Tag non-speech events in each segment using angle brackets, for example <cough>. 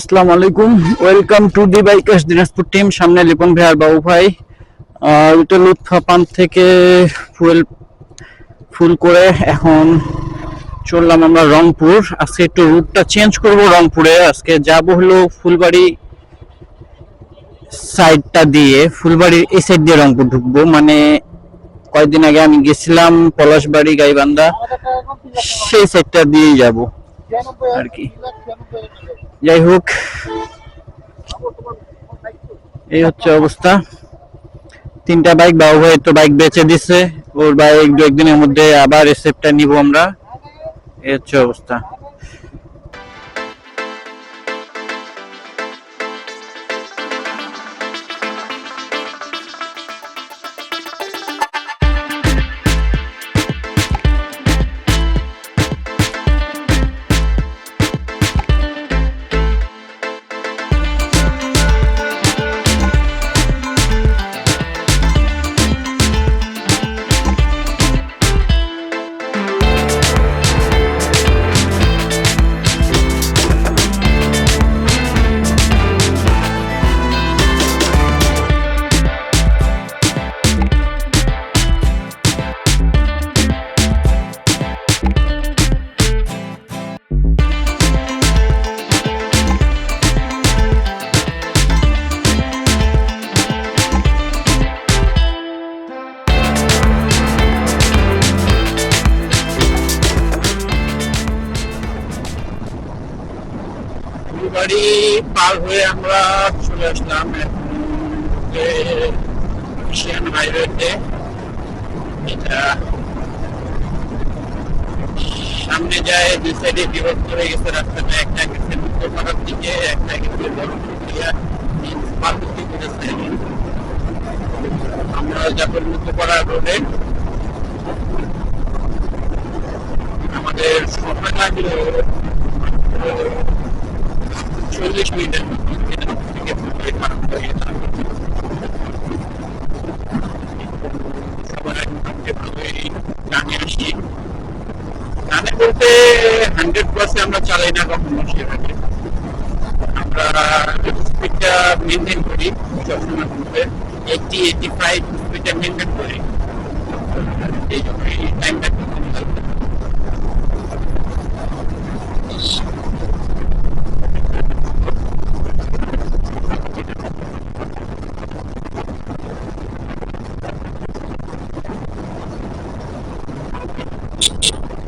আসসালামু আলাইকুম। Welcome to the bikers Dinajpur team সামনে লিপন ভাই আর বাবু ভাই। এটা লুৎফা পাম্প থেকে ফুয়েল, ফুল করে এখন চললাম আমরা রংপুর। আজকে একটু রুটটা চেঞ্জ করব রংপুরে। আজকে যাব হলো ফুলবাড়ি সাইডটা দিয়ে। ফুলবাড়ির এই সাইড দিয়ে রংপুর ঢুকবো। মানে কয়েকদিন আগে আমি গেছিলাম পলাশবাড়ি, গাইবান্ধা। সেই সাইডটা দিয়েই যাব। আর কি। যাই হোক, এই হচ্ছে অবস্থা। তিনটা বাইক বাবু ভাই তো বাইক বেচে দিছে। ওর বাইক দু একদিনের মধ্যে আবার রিসেপ্টটা নিব আমরা। এই হচ্ছে অবস্থা। পার হয়ে আমরা চলে আসলাম এশিয়ান হাইওয়েতে। এটা সামনে যায়, দুই সাইডে বিভক্ত হয়ে গেছে রাস্তাটা। একটা গেছে উত্তরপাড়ার দিকে, একটা গেছে আমরা যাব উত্তরপাড়া রোডে। আমাদের সময় বলতে হান্ড্রেড পার্সেন্ট আমরা চালাই না কখনো সেভাবে। আমরা স্পিডটা মেনটেন করি সবসময় এইটি এইটি ফাইভ মেনটেন করি। এই জন্য এই টাইমটা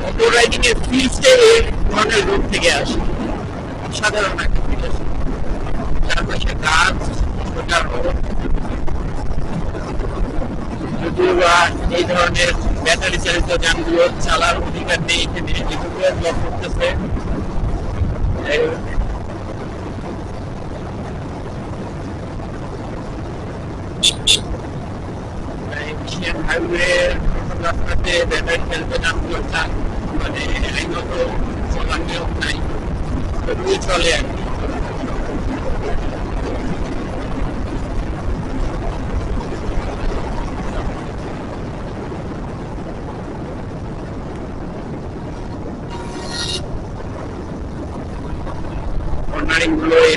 মোটর রাইডিং এর ফিল্ডসে এই ধরনের রোড থেকে আসে সাধারণ একটা ফিল্ড আছে গাছ যদিও এই ধরনের ব্যাটারি চালিত যানগুলো চালার অধিকার নেই এখানে এগুলো ব্লক করতেছে যাই হোক, এশিয়ান হাইওয়ের রাস্তাতে ব্যাটারি চালিত যানগুলো চাল মানে আইনত চলার নিয়ম নাই তবুও চলে আর কি কর্নারিংগুলো এই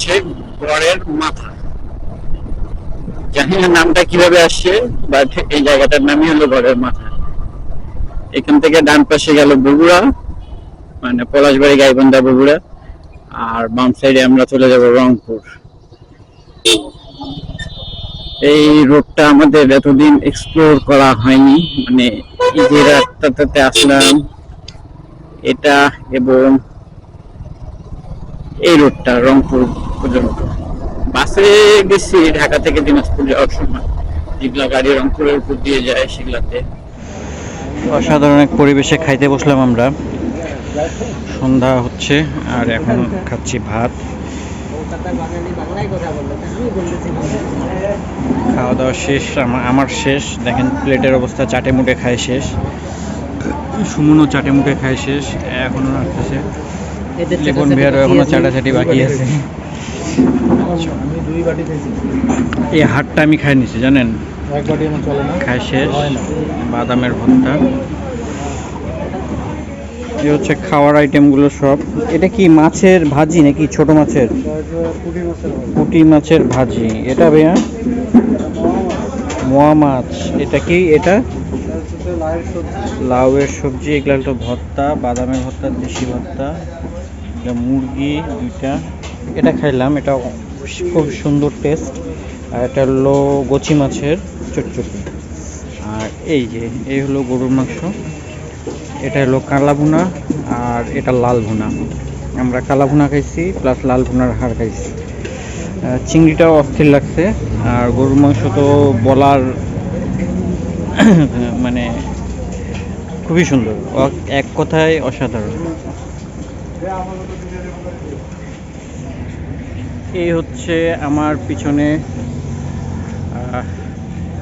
হচ্ছে গড়ের মাথা। জানি না নামটা কীভাবে আসছে বাট এই জায়গাটার নামই হলো ঘরের মাথা। এখান থেকে ডান পাশে গেল বগুড়া মানে পলাশবাড়ি, গাইবান্ধা, বগুড়া, আর বাম সাইডে আমরা চলে যাব রংপুর। এই রোডটা আমাদের এতদিন এক্সপ্লোর করা হয়নি মানে যে রাস্তাটাতে আসলাম। এটা এবং এই রোডটা রংপুর। পর্যন্ত। বাসে গেছি ঢাকা থেকে দিনাজপুর যাওয়ার সময়। যেগুলা গাড়ি রংপুরের উপর দিয়ে যায় সেগুলাতে। অসাধারণ এক পরিবেশে খাইতে বসলাম আমরা। সন্ধ্যা হচ্ছে আর এখন খাচ্ছি ভাত। খাওয়া দাওয়া শেষ আমার আমার শেষ। দেখেন প্লেটের অবস্থা চাটে মুটে খায় শেষ। সুমনও চাটে মুটে খায় শেষ। এখনও রাখতেছে লেবন বিহারও এখনও চাটাচাটি বাকি আছে আমি দুই বাটি খেয়েছি এই হাটটা আমি খাই নিছি জানেন? খাই শেষ। বাদামের ভর্তা। এই হচ্ছে খাওয়ার আইটেমগুলো সব। এটা কি মাছের ভাজি নাকি ছোট মাছের? পুঁটি মাছের ভাজি। এটা ভাইয়া? মোয়া মাছ। এটা কি এটা? লাউয়ের সবজি এগুলো হলো ভর্তা বাদামের ভর্তা দেশি ভর্তা। এটা মুরগি দুইটা। এটা খাইলাম এটা খুব সুন্দর টেস্ট আর এটা হলো গচি মাছের চটচটি। আর এই যে, এই হলো গরুর মাংস। এটা হলো কালা ভুনা, আর এটা লাল ভুনা। আমরা কালা ভুনা খাইছি প্লাস লাল ভুনার হাড় খাইছি। চিংড়িটাও অস্থির লাগছে, আর গরুর মাংস তো বলার <coughs> মানে খুবই সুন্দর। এক কথায় অসাধারণ। এই হচ্ছে আমার পিছনে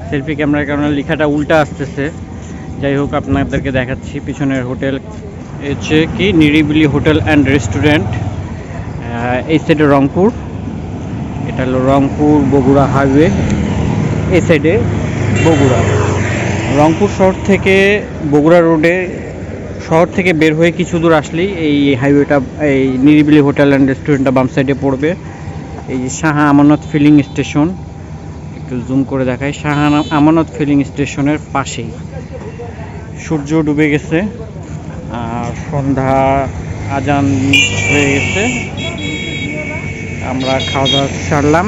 সেলফি ক্যামেরার কারণে লেখাটা উল্টা আসতেছে। যাই হোক, আপনাদেরকে দেখাচ্ছি পিছনের হোটেল। হচ্ছে কি? নিরিবিলি হোটেল অ্যান্ড রেস্টুরেন্ট এই সাইডে রংপুর। এটা হলো রংপুর বগুড়া হাইওয়ে, এই সাইডে বগুড়া। রংপুর শহর থেকে বগুড়া রোডে, শহর থেকে বের হয়ে কিছু দূর আসলেই এই হাইওয়েটা, এই নিরিবিলি হোটেল অ্যান্ড রেস্টুরেন্টটা বাম সাইডে পড়বে। এই যে শাহ আমানত ফিলিং স্টেশন একটু জুম করে দেখাই। শাহ আমানত ফিলিং স্টেশনের পাশেই। সূর্য ডুবে গেছে, আর সন্ধ্যা আজান হয়ে গেছে। আমরা খাওয়া দাওয়া সারলাম।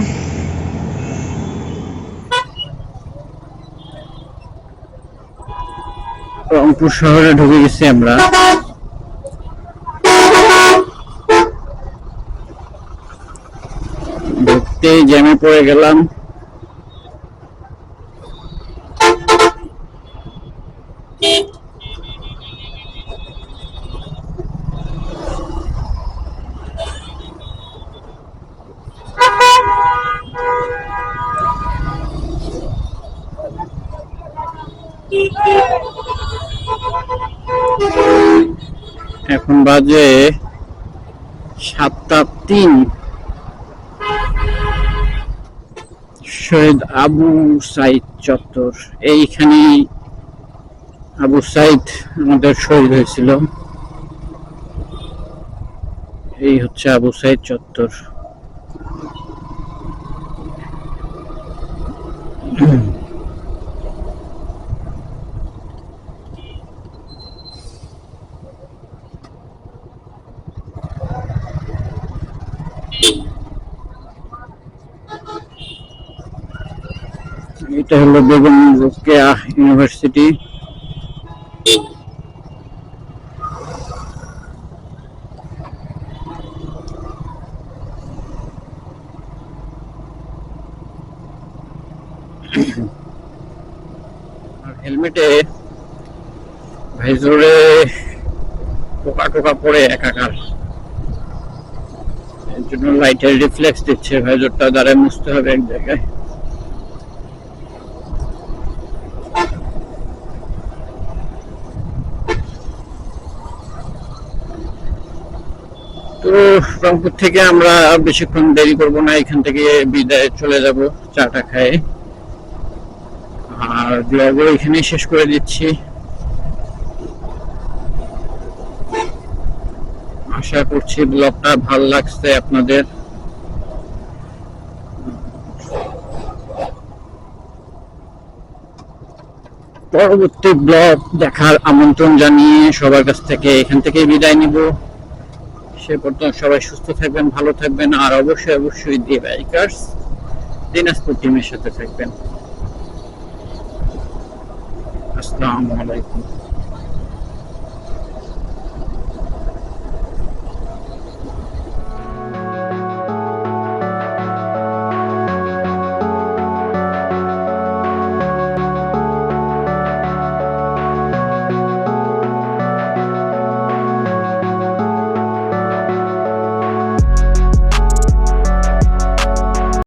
রংপুর শহরে ঢুকে গেছি আমরা। ঢুকতেই জ্যামে পড়ে গেলাম। এখন বাজে সাতটা তিন। শহীদ আবু সাইদ চত্বর। এইখানে আবু সাইদ আমাদের শহীদ হয়েছিল। এই হচ্ছে আবু সাইদ চত্বর এটা হলো বেগম রোকেয়া ইউনিভার্সিটি। হেলমেটে ভাইজোরে পোকা টোকা পড়ে একাকার। এর জন্য লাইটের রিফ্লেক্স দিচ্ছে ভাইজোরটা দ্বারা মুছতে হবে এক জায়গায়। রংপুর থেকে আমরা বেশিক্ষণ দেরি করব না, এখান থেকে বিদায় চলে যাব চাটা খাই আর ব্লগও এখানেই শেষ করে দিচ্ছি। আশা করছি ব্লগটা ভালো লাগছে আপনাদের। পরবর্তী ব্লগ দেখার আমন্ত্রণ জানিয়ে সবার কাছ থেকে এখান থেকে বিদায় নিব। সে পর্যন্ত সবাই সুস্থ থাকবেন, ভালো থাকবেন, আর অবশ্যই অবশ্যই দিয়ে বাইকার্স দিনাজপুর টিমের সাথে থাকবেন। আসসালামু আলাইকুম।